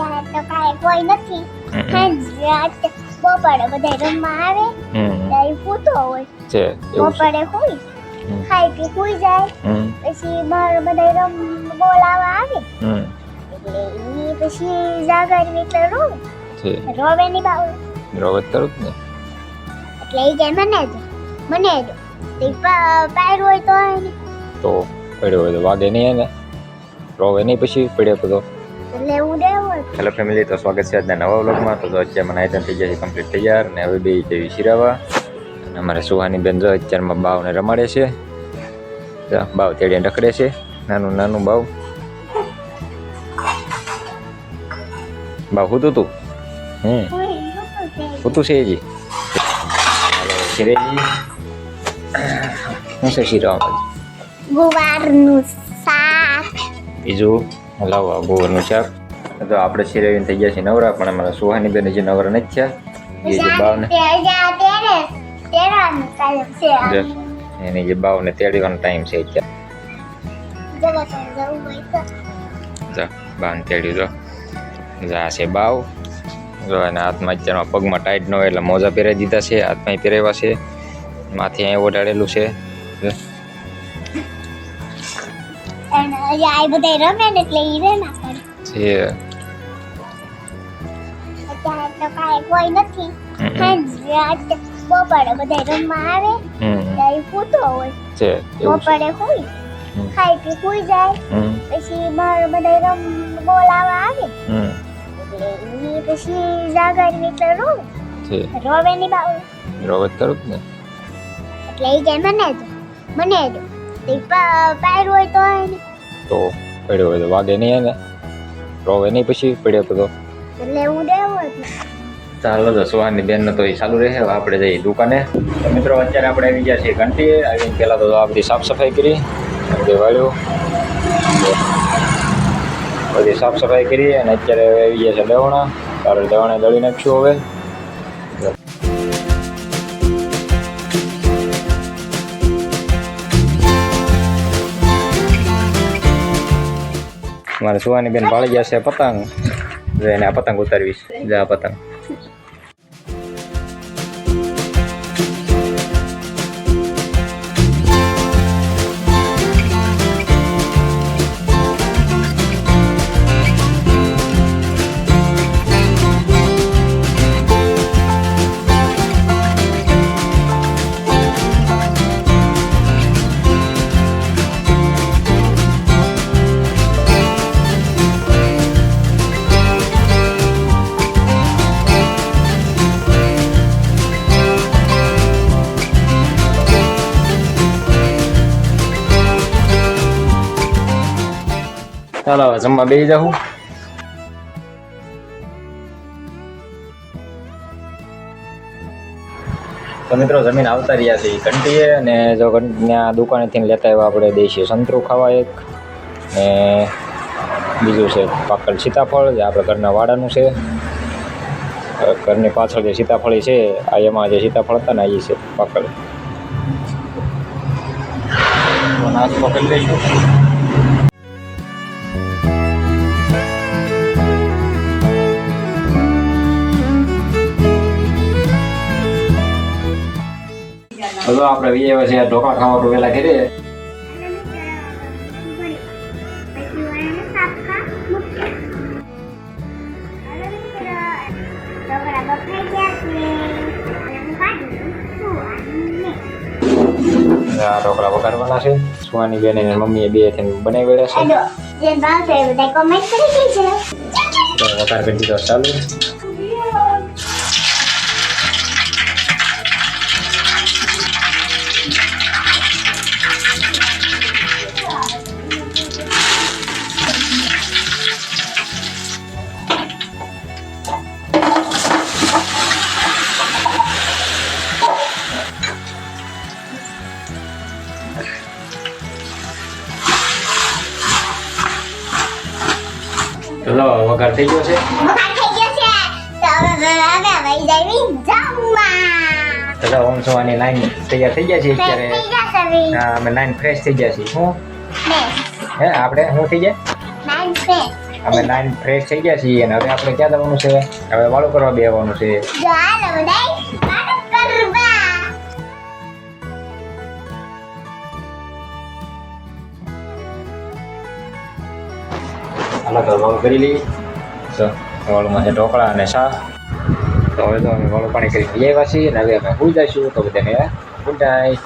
અત્યારે તો કાંઈ કોઈ નથી. રાત બપોરે બધા રમવા આવે ત્યારે પૂતો હોય. છે બપોરે હોય ખાઈ પી હુઈ જાય પછી બહાર બધા રમ બોલાવા આવે. એટલે એ પછી જાગરવી એટલે રોવે રોવે ની બાવ રોવે જ ને. એટલે એ કે મને જ મને જ તે પાયર હોય તો તો પડ્યો હોય તો વાગે નહીં ને રોવે નહીં પછી પડ્યો તો એટલે હું હેલો ફેમિલી તો સ્વાગત છે આજના નવા વ્લોગમાં તો અત્યારે મને આઈટમ થઈ ગયા છે કમ્પ્લીટ તૈયાર ને હવે બે જેવી શિરાવા અને અમારે સુહાની બેન જો અત્યારમાં બાવને રમાડે છે જો બાવ તેડીને રખડે છે નાનું નાનું બાવ બાવ હું તું હમ હું છે હજી હાલો શિરેજી શું છે શિરાવા ગુવારનું શાક બીજું લાવો ગોળનું શાક તો આપણે શિરાવીને થઈ ગયા છીએ નવરા પણ અમારા સુહાની બેન હજી નવરા નથી થયા એ જે બાવને જો, એની જે બાવને તેડવાનો ટાઈમ છે અત્યારે. જો બાવને તેડ્યું જો. જા છે બાવ. જો એના હાથમાં અત્યારમાં પગમાં ટાઈટ ન હોય એટલે મોજા પહેરાવી દીધા છે હાથમાં પહેરાવ્યા છે. માથે અહીં ઓઢાડેલું છે. જો, બધા રમે એટલે ઈ રે ના છે. અત્યારે તો કાંઈ કોઈ નથી. હમ, રાત બપોરે બધા રમવા આવે ત્યારે પૂતો હોય. બપોરે ખાઈ પી હુઈ જાય પછી બહાર બધા રમ બોલાવા આવે. એટલે પછી જાગરવી એટલે રોવે. રોવે ની બાવ રોગત કરું ને. એટલે ઈ કે મને દો મને દો તે પાયર હોય તો તો પડ્યો હોય તો વાગે નહીં એને. રોવે નહીં પછી પડ્યો તો. એટલે હું દેવો જ ચાલો તો સુહાની બેન તો એ ચાલુ રહે. આપણે જઈએ દુકાને. તો મિત્રો, અત્યારે આપણે આવી ગયા છીએ ઘંટીએ. આવીને પહેલાં તો આ બધી સાફ સફાઈ કરી બધે બધી સાફ સફાઈ કરી અને અત્યારે આવી ગયા છે દવણા તારે દવણે દળી નાખશું હવે. મારે સુવાની બેન ભાળી ગયા છે પતંગ. એને આ પતંગ ઉતારવી છે આ પતંગ. ચાલો જમવા બે જાઉં. તો મિત્રો, જમીન આવતા રહ્યા છે ઘંટીએ અને જો ત્યાં દુકાનેથી લેતા આવ્યા આપણે દેશી સંતરું ખાવા એક ને બીજું છે પાકલ સીતાફળ, જે આપણે ઘરના વાડાનું છે. ઘરની પાછળ જે સીતાફળી છે, આ એમાં જે સીતાફળ હતા ને એ છે પાકલ. નાસ્તો લઈશું. હવે આપણે વીએ છે ઢોકળા ખાવાનું વેલા કરીએ આ ઢોકળા વઘારવાના છે સુવાની બેન અને મમ્મીએ બે થઈને બનાવી વેળા છે તો વઘાર કરી દીધો ચાલુ ચલો વઘાર થઈ ગયો છે. ચલો ઓમ સોવાની લાઈન તૈયાર થઈ ગયા છે અત્યારે હા અમે લાઈન ફ્રેશ થઈ ગયા છીએ. હું હે આપણે શું થઈ જાય અમે નાઈન ફ્રેશ થઈ ગયા છીએ અને હવે આપણે ક્યાં જવાનું છે? હવે વાળું કરવા બેવાનું છે. બધાય હાલો તો કરી લઈએ વાળુંમાં છે ઢોકળા અને શાક. તો હવે તો અમે વાળું પાણી કરી લઈએ છીએ અને હવે અમે ભૂલ જઈશું તો બધાને, ગુડ નાઇટ